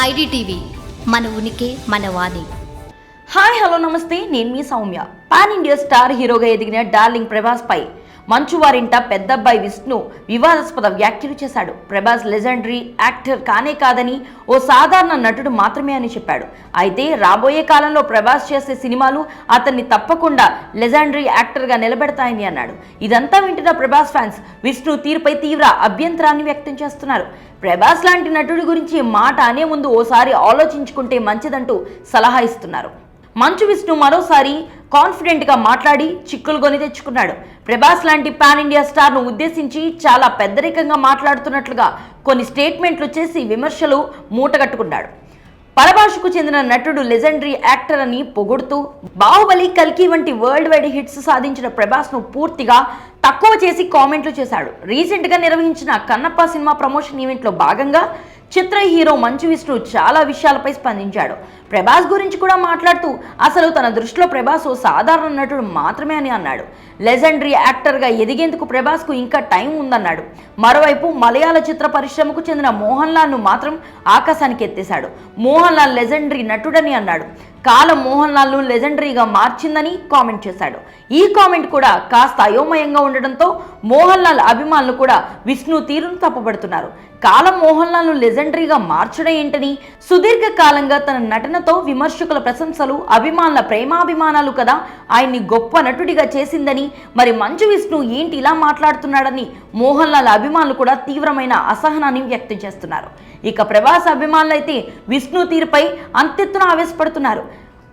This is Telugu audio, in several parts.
ఐడిటీవీ మన ఉనికి మన వాణి. హాయ్ హలో నమస్తే. నేను మీ సౌమ్య. పాన్ ఇండియా స్టార్ హీరోగా ఎదిగిన డార్లింగ్ ప్రభాస్ పై మంచువారింట పెద్దబ్బాయి విష్ణు వివాదాస్పద వ్యాఖ్యలు చేశాడు. ప్రభాస్ లెజెండరీ యాక్టర్ కానే కాదని ఓ సాధారణ నటుడు మాత్రమే అని చెప్పాడు. అయితే రాబోయే కాలంలో ప్రభాస్ చేసే సినిమాలు అతన్ని తప్పకుండా లెజెండరీ యాక్టర్గా నిలబెడతాయని అన్నాడు. ఇదంతా వింటున్న ప్రభాస్ ఫ్యాన్స్ విష్ణు తీరుపై తీవ్ర అభ్యంతరాన్ని వ్యక్తం చేస్తున్నారు. ప్రభాస్ లాంటి నటుడి గురించి మాట అనే ముందు ఓసారి ఆలోచించుకుంటే మంచిదంటూ సలహా ఇస్తున్నారు. మంచు విష్ణు మరోసారి కాన్ఫిడెంట్గా మాట్లాడి చిక్కులు కొని తెచ్చుకున్నాడు. ప్రభాస్ లాంటి పాన్ ఇండియా స్టార్ను ఉద్దేశించి చాలా పెద్దరికంగా మాట్లాడుతున్నట్లుగా కొన్ని స్టేట్మెంట్లు చేసి విమర్శలు మూటగట్టుకున్నాడు పరభాషకు చెందిన నటుడు లెజెండరీ యాక్టర్ అని పొగుడుతూ బాహుబలి కల్కి వంటి వరల్డ్ వైడ్ హిట్స్ సాధించిన ప్రభాస్ను పూర్తిగా తక్కువ చేసి కామెంట్లు చేశాడు. రీసెంట్గా నిర్వహించిన కన్నప్ప సినిమా ప్రమోషన్ ఈవెంట్లో భాగంగా చిత్ర హీరో మంచు విష్ణు చాలా విషయాలపై స్పందించాడు. ప్రభాస్ గురించి కూడా మాట్లాడుతూ అసలు తన దృష్టిలో ప్రభాస్ ఓ సాధారణ నటుడు మాత్రమే అని అన్నాడు. లెజెండరీ యాక్టర్గా ఎదిగేందుకు ప్రభాస్కు ఇంకా టైం ఉందన్నాడు. మరోవైపు మలయాళ చిత్ర పరిశ్రమకు చెందిన మోహన్ లాల్ను మాత్రం ఆకాశానికి ఎత్తేశాడు. మోహన్ లాల్ లెజెండరీ నటుడని అన్నాడు. కాలం మోహన్ లాల్ను లెజెండరీగా మార్చిందని కామెంట్ చేశాడు. ఈ కామెంట్ కూడా కాస్త అయోమయంగా ఉండడంతో మోహన్ లాల్ అభిమానులు కూడా విష్ణు తీరును తప్పుపడుతున్నారు కాలం మోహన్ లాల్ను లెజెండరీగా మార్చడం ఏంటని సుదీర్ఘ కాలంగా తన నటనతో విమర్శకుల ప్రశంసలు అభిమానుల ప్రేమాభిమానాలు కదా ఆయన్ని గొప్ప నటుడిగా చేసిందని మరి మంచు విష్ణు ఏంటి ఇలా మాట్లాడుతున్నాడని మోహన్ లాల్ అభిమానులు కూడా తీవ్రమైన అసహనాన్ని వ్యక్తం చేస్తున్నారు. ఇక ప్రభాస్ అభిమానులు అయితే విష్ణు తీరుపై అంతెత్తున ఆవేశపడుతున్నారు.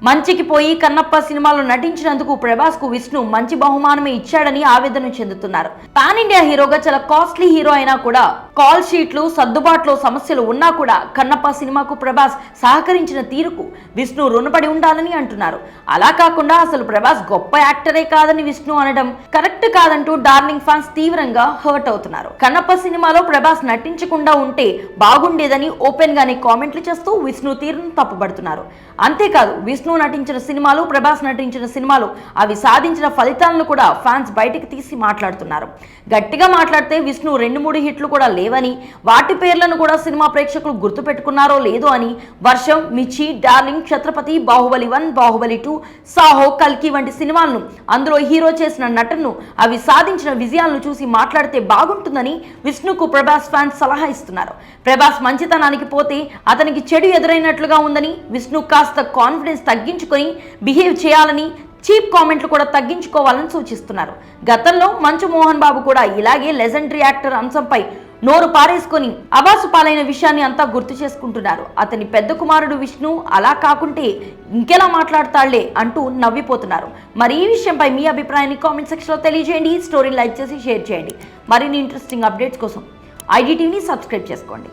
మంచికి పోయి కన్నప్ప సినిమాలో నటించినందుకు ప్రభాస్కు విష్ణు మంచి బహుమానమే ఇచ్చాడని ఆవేదన చెందుతున్నారు. పాన్ ఇండియా హీరోగా చాలా కాస్ట్లీ హీరో అయినా కూడా కాల్ షీట్లు సర్దుబాటులో సమస్యలు ఉన్నా కూడా కన్నప్ప సినిమాకు ప్రభాస్ సహకరించిన తీరుకు విష్ణు రుణపడి ఉండాలని అంటున్నారు. అలా కాకుండా అసలు ప్రభాస్ గొప్ప యాక్టరే కాదని విష్ణు అనడం కరెక్ట్ కాదంటూ డార్లింగ్ ఫ్యాన్స్ తీవ్రంగా హర్ట్ అవుతున్నారు. కన్నప్ప సినిమాలో ప్రభాస్ నటించకుండా ఉంటే బాగుండేదని ఓపెన్ గానే కామెంట్లు చేస్తూ విష్ణు తీరును తప్పుపడుతున్నారు అంతేకాదు విష్ణు నటించిన సినిమాలు ప్రభాస్ నటించిన సినిమాలు అవి సాధించిన ఫలితాలను కూడా ఫ్యాన్స్ బయటకు తీసి మాట్లాడుతున్నారు. గట్టిగా మాట్లాడితే విష్ణు రెండు మూడు హిట్లు కూడా లేవని వాటి పేర్లను కూడా సినిమా ప్రేక్షకులు గుర్తుపెట్టుకున్నారో లేదో అని Varsham Mirchi darling Chatrapati Baahubali one Baahubali two Saaho కల్కి వంటి సినిమాలను అందులో హీరో చేసిన నటనను అవి సాధించిన విజయాలను చూసి మాట్లాడితే బాగుంటుందని విష్ణుకు ప్రభాస్ ఫ్యాన్స్ సలహా ఇస్తున్నారు. ప్రభాస్ మంచితనానికి పోతే అతనికి చెడు ఎదురైనట్లుగా ఉందని విష్ణు కాస్త కాన్ఫిడెన్స్ తగ్గించుకొని బిహేవ్ చేయాలని చీప్ కామెంట్లు కూడా తగ్గించుకోవాలని సూచిస్తున్నారు. గతంలో మంచు మోహన్ బాబు కూడా ఇలాగే లెజెండరీ యాక్టర్ అంశంపై నోరు పారేసుకొని అబాసు పాలైన విషయాన్ని అంతా గుర్తు చేసుకుంటున్నారు. అతని పెద్ద కుమారుడు విష్ణు అలా కాకుంటే ఇంకెలా మాట్లాడతాళ్ళే అంటూ నవ్విపోతున్నారు. మరి ఈ విషయంపై మీ అభిప్రాయాన్ని కామెంట్ సెక్షన్లో తెలియజేయండి. స్టోరీ స్టోరీని లైక్ చేసి షేర్ చేయండి. మరిన్ని ఇంట్రెస్టింగ్ అప్డేట్స్ కోసం ఐడిటీని సబ్స్క్రైబ్ చేసుకోండి.